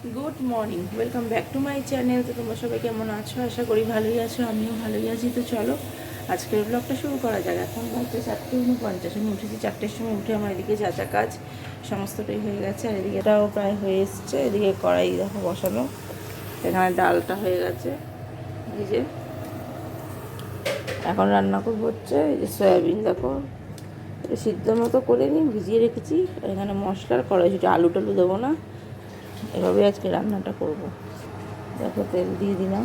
Good morning welcome back to my channel তো তোমরা সবাই কেমন আছো? আশা করি ভালোই আছো, আমিও ভালোই আছি। তো চলো, আজকের ব্লগটা শুরু করা যাক। এখন বাজছে চারটে উনপঞ্চাশ। আমি উঠেছি চারটের সময় উঠে আমার এদিকে যা যা কাজ সমস্তটাই হয়ে গেছে। আর এদিকে এটাও প্রায় হয়ে এসছে। এদিকে কড়াই দেখো বসানো। এখানে ডালটা হয়ে গেছে। এই যে, এখন রান্না করব হচ্ছে এই যে সয়াবিন, দেখো। সিদ্ধ মতো করে নিই ভিজিয়ে রেখেছি। এখানে মশলার কড়াইশুটি আলু টালু দেবো না এভাবে আজকে রান্নাটা করব। দেখো তেল দিয়ে দিলাম।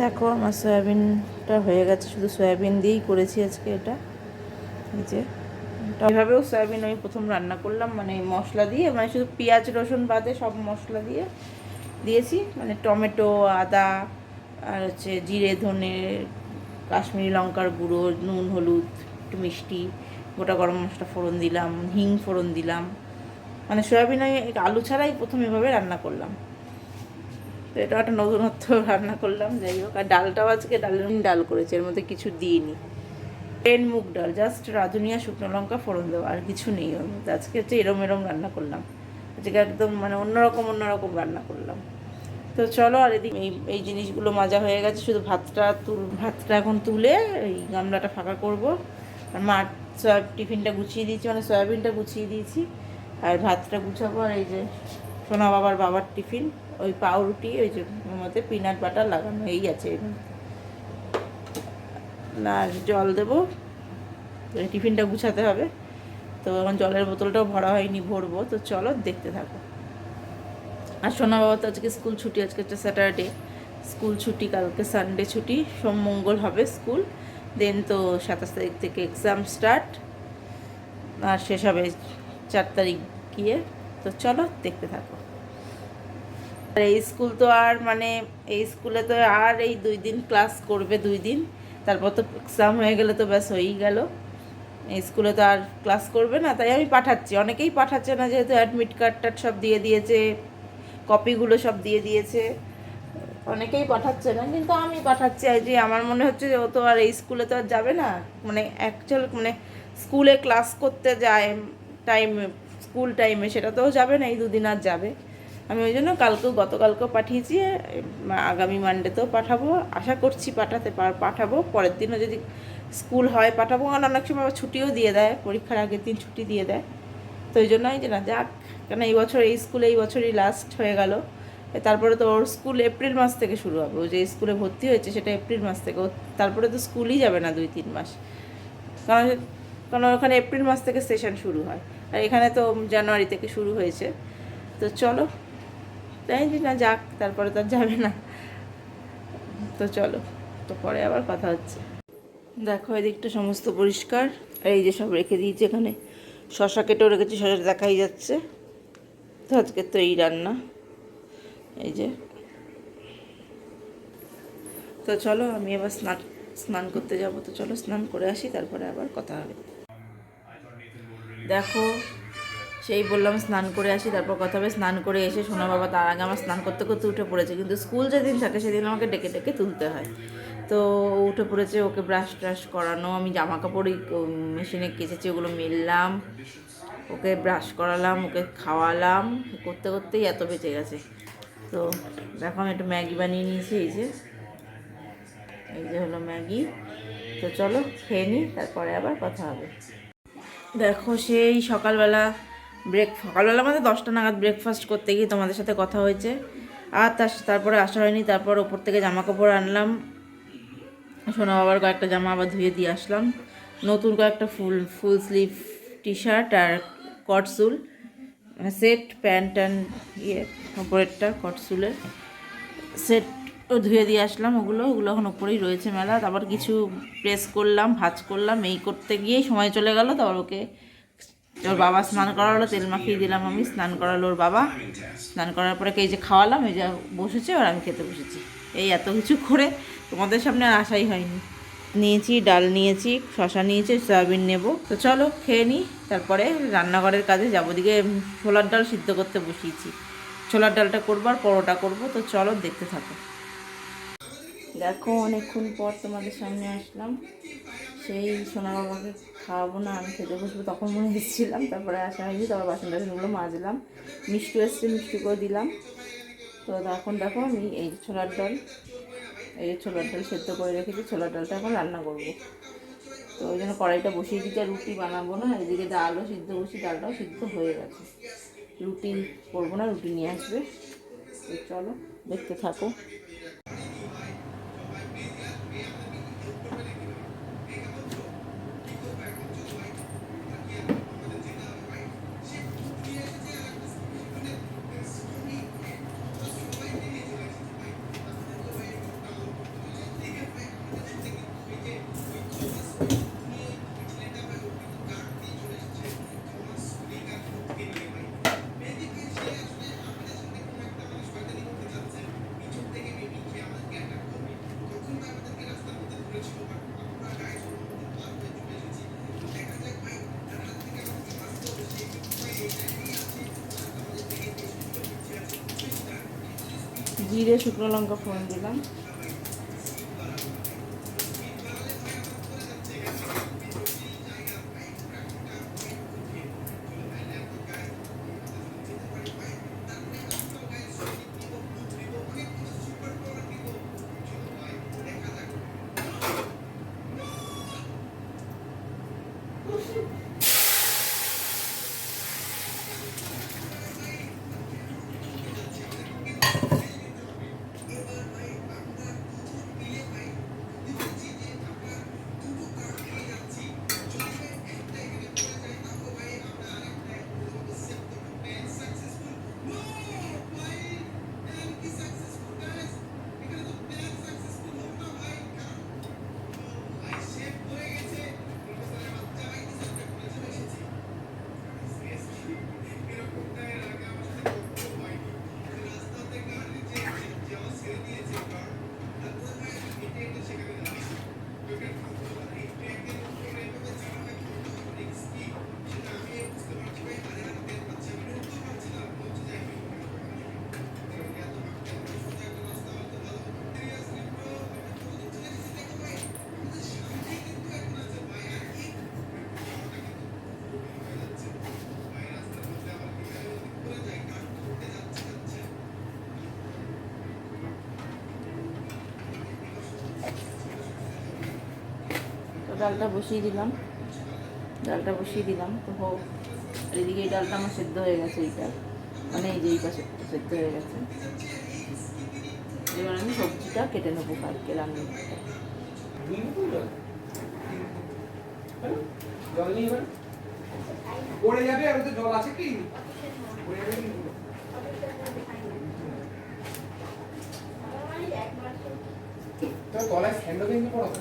দেখো আমার সয়াবিনটা হয়ে গেছে, শুধু সয়াবিন দিয়েই করেছি আজকে এটা। এই যে, এভাবেও সয়াবিন আমি প্রথম রান্না করলাম মানে মশলা দিয়ে মানে শুধু পেঁয়াজ, রসুন বাদে সব মশলা দিয়ে দিয়েছি। মানে টমেটো, আদা, আর হচ্ছে জিরে, ধনে কাশ্মীরি লঙ্কার গুঁড়ো, নুন, হলুদ, একটু মিষ্টি, গোটা গরম মশলা ফোড়ন দিলাম, হিং ফোড়ন দিলাম। মানে সয়াবিন আমি আলু ছাড়াই প্রথম এভাবে রান্না করলাম। তো এটা একটা নতুনত্ব রান্না করলাম, যাই হোক। আর ডালটাও আজকে ডালের ডাল করেছে, এর মধ্যে কিছু দিইনি। প্লেন মুগ ডাল, জাস্ট রাঁধুনিয়া শুকনো লঙ্কা ফোড়ন দেওয়া, আর কিছু নেই। আজকে হচ্ছে এরম এরম রান্না করলাম। আজকে একদম মানে অন্যরকম অন্যরকম রান্না করলাম। তো চলো আর এদিকে এই এই জিনিসগুলো মাজা হয়ে গেছে, শুধু ভাতটা তুল, ভাতটা এখন তুলে এই গামলাটা ফাঁকা করব। আর মার সয়াব টিফিনটা গুছিয়ে দিয়েছি মানে সয়াবিনটা গুছিয়ে দিয়েছি। আর ভাতটা গুছাবো, আর এই যে সোনা বাবার বাবার টিফিন, ওই পাউরুটি, ওই যে মধ্যে পিনাট বাটার লাগানো, এই আছে মধ্যে। না জল দেবো টিফিনটা গুছাতে হবে। তো এখন জলের বোতলটাও ভরা হয়নি, ভরবো। তো চলো দেখতে থাকো। আর সোনা বাবা তো আজকে স্কুল ছুটি, আজকে হচ্ছে স্যাটারডে। স্কুল ছুটি, কালকে সানডে ছুটি, সোম মঙ্গল হবে স্কুল। দেন তো সাতাশ তারিখ থেকে এক্সাম স্টার্ট আর শেষ হবে চার তারিখ গিয়ে। তো চলো দেখতে থাকো। আর এই স্কুল তো আর মানে এই স্কুলে তো আর এই দুই দিন ক্লাস করবে দুই দিন। তারপর তো এক্সাম হয়ে গেলে তো ব্যাস হয়েই গেল। এই স্কুলে তো আর ক্লাস করবে না, তাই আমি পাঠাচ্ছি। অনেকেই পাঠাচ্ছে না যেহেতু অ্যাডমিট কার্ড টার্ড সব দিয়ে দিয়েছে। কপিগুলো সব দিয়ে দিয়েছে। অনেকেই পাঠাচ্ছে না, কিন্তু আমি পাঠাচ্ছি। আর যে আমার মনে হচ্ছে যে ও তো আর এই স্কুলে তো আর যাবে না। মানে অ্যাকচুয়াল মানে স্কুলে ক্লাস করতে যায় টাইম স্কুল টাইমে সেটা তো যাবে না, এই দুদিন আর যাবে। আমি ওই জন্য কালকেও গতকালকেও পাঠিয়েছি আগামী মানডেতেও পাঠাবো। আশা করছি পাঠাতে পাঠাবো। পরের দিনও যদি স্কুল হয়, পাঠাবো। কারণ অনেক সময় ছুটিও দিয়ে দেয়, পরীক্ষার আগের দিন ছুটি দিয়ে দেয়। তো ওই জন্যই যে না, যাক। কেন এই বছর এই স্কুলে এই বছরই লাস্ট হয়ে গেল। তারপরে তো ওর স্কুল এপ্রিল মাস থেকে শুরু হবে। ও যে স্কুলে ভর্তি হয়েছে সেটা এপ্রিল মাস থেকে। তারপরে তো স্কুলই যাবে না দুই তিন মাস। কারণ কারণ ওখানে এপ্রিল মাস থেকে সেশন শুরু হয়। আর এখানে তো জানুয়ারি থেকে শুরু হয়েছে। তো চলো। তাই না যাক, তারপরে তো যাবে না। তো চলো। তো পরে আবার কথা হচ্ছে। দেখো, এদিকটা সমস্ত পরিষ্কার। আর এই যে সব রেখে দিয়েছি এখানে। শশা কেটেও রেখেছি, শশা দেখাই যাচ্ছে। তো আজকে তো এই রান্না। এই যে। তো চলো, আমি এবার স্নান স্নান করতে যাব। তো চলো, স্নান করে আসি, তারপরে আবার কথা হবে। দেখো, সেই বললাম স্নান করে আসি, তারপর কথা হবে স্নান করে এসে সোনা বাবা তার আগে আমার স্নান করতে করতে উঠে পড়েছে। কিন্তু স্কুল যেদিন থাকে, সেদিন আমাকে ডেকে ডেকে তুলতে হয়। তো উঠে পড়েছে, ওকে ব্রাশ ট্রাশ করানো, আমি জামা কাপড়ই মেশিনে কেচেছি, ওগুলো মেললাম। ওকে ব্রাশ করালাম, ওকে খাওয়ালাম, করতে করতেই এত বেঁচে গেছে। তো দেখো আমি একটু ম্যাগি বানিয়ে নিয়েছি, এই যে। এই যে হলো ম্যাগি। তো চলো খেয়ে নিই, তারপরে আবার কথা হবে। দেখো সেই সকালবেলা ব্রেক সকালবেলা আমাদের দশটা নাগাদ ব্রেকফাস্ট করতে গিয়ে তোমাদের সাথে কথা হয়েছে। আর তার তারপরে আসা হয়নি, তারপর ওপর থেকে জামা কাপড় আনলাম। সোনা বাবার কয়েকটা জামা আবার ধুয়ে দিয়ে আসলাম। নতুন কয়েকটা full full sleeve T shirt আর কটসুল, সেট, প্যান্ট অ্যান্ড ইয়ে ওপরেরটা কটসুলের সেট ধুয়ে দিয়ে আসলাম ওগুলো। ওগুলো এখন ওপরেই রয়েছে মেলা। তারপর কিছু প্রেস করলাম, ভাজ করলাম, এই করতে গিয়েই সময় চলে গেল। তারপর ওকে ওর বাবা স্নান করালো, তেল মাখিয়ে দিলাম আমি, স্নান করালো ওর বাবা। স্নান করার পরে এই যে খাওয়ালাম, এই যে বসেছে আর আমি খেতে বসেছি। এই এত কিছু করে তোমাদের সামনে আসাই হয়নি। নিয়েছি, ডাল নিয়েছি শশা নিয়েছি, সয়াবিন নেব। তো চলো খেয়ে নিই তারপরে রান্নাঘরের কাজে যাব। দিকে ছোলার ডাল সিদ্ধ করতে বসিয়েছি। ছোলার ডালটা করব আর পরোটা করব, তো চলো দেখতে থাকো। দেখো, অনেকক্ষণ পর তোমাদের সামনে আসলাম। সেই সোনা বাবাকে খাওয়াবো না, আমি খেতে বসবো, তখন মনে এসেছিলাম তারপরে আসা হয়নি, তারপর বাসন টাসনগুলো মাজলাম। মিষ্টি এসছে, মিষ্টি করে দিলাম। তো এখন দেখো আমি এই ছোলার ডাল এই যে ছোলার ডাল সেদ্ধ করে রেখেছি, ছোলার ডালটা এখন রান্না করব। তো ওই জন্য কড়াইটা বসিয়ে দিচ্ছি আর রুটি বানাবো না, এদিকে ডালও সিদ্ধ বসি ডালটাও সিদ্ধ হয়ে গেছে। রুটি করব না, রুটি নিয়ে আসবে। চলো, দেখতে থাকো। জিরে শুকনো লঙ্কা ফোড়ন দিলাম। ডালটা বসিয়ে দিলাম। ডালটা বসিয়ে দিলাম। তো হোক আর এদিকে এই ডালটা আমার সেদ্ধ হয়ে গেছে এইটা। মানে এই যে এই পাশে সেদ্ধ হয়ে গেছে। এবার আমি সবজিটা কেটে নেব কালকে এবার পড়ে জল আছে কি আছে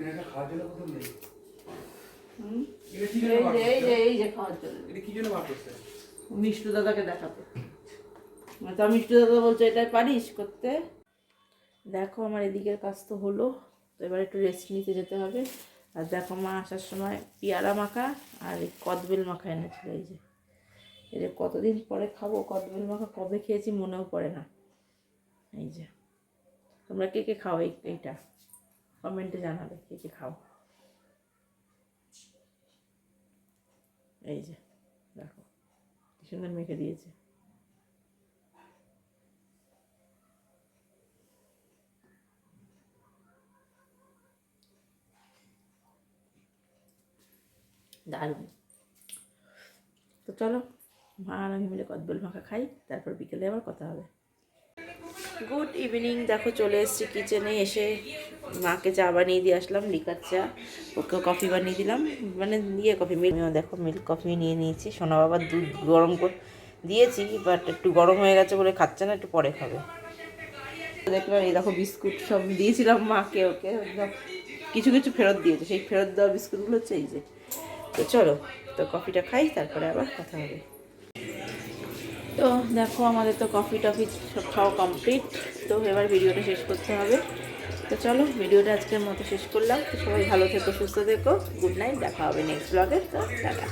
এটা খাওয়ার জন্য কত নেই হুম এটা কি জন্য এই বার যে এই যে করছে? এই যে খাওয়ার জন্য এটা কি জন্য বার করছে মিষ্টু দাদাকে দেখাতে। মানে তা মিষ্টু দাদা বলছে এটা পারিস করতে? দেখো আমার এদিকের কাজ তো হলো তো এবার একটু রেস্ট নিতে যেতে হবে। আর দেখো মা আসার সময় পেয়ারা মাখা আর এই কদবেল মাখা এনেছিল এই যে। এই যে কতদিন পরে খাব কদবেল মাখা কবে খেয়েছি মনেও পড়ে না। এই যে। তোমরা কে কে খাও এই এইটা? কমেন্টে জানাবে কে কে খাও। এই যে, দেখো, কি সুন্দর মেখে দিয়েছে। দারুণ। তো চলো, মা আর আমি মিলে কদবেল মাখা খাই, তারপর বিকেলে আবার কথা হবে। গুড ইভিনিং দেখো চলে এসেছি কিচেনে এসে মাকে চা বানিয়ে দিয়ে আসলাম, লিকার চা। ওকে কফি বানিয়ে দিলাম মানে ইয়ে কফি দেখো মিল্ক কফি নিয়ে নিয়েছি। সোনা বাবার দুধ গরম করে দিয়েছি বাট একটু গরম হয়ে গেছে বলে খাচ্ছে না, একটু পরে খাবে। দেখলাম এই দেখো বিস্কুট সব দিয়েছিলাম মাকে, ওকে কিছু কিছু ফেরত দিয়েছে। সেই ফেরত দেওয়া বিস্কুটগুলো হচ্ছে এই যে। তো চলো, তো কফিটা খাই, তারপরে আবার কথা হবে। তো দেখো, আমাদের তো কফি টফি সব খাওয়া কমপ্লিট তো এবার ভিডিওটা শেষ করতে হবে। তো চলো, ভিডিওটা আজকের মতো শেষ করলাম। তো সবাই ভালো থেকো, সুস্থ থেকো। গুড নাইট দেখা হবে নেক্সট ব্লগে তো টাটা।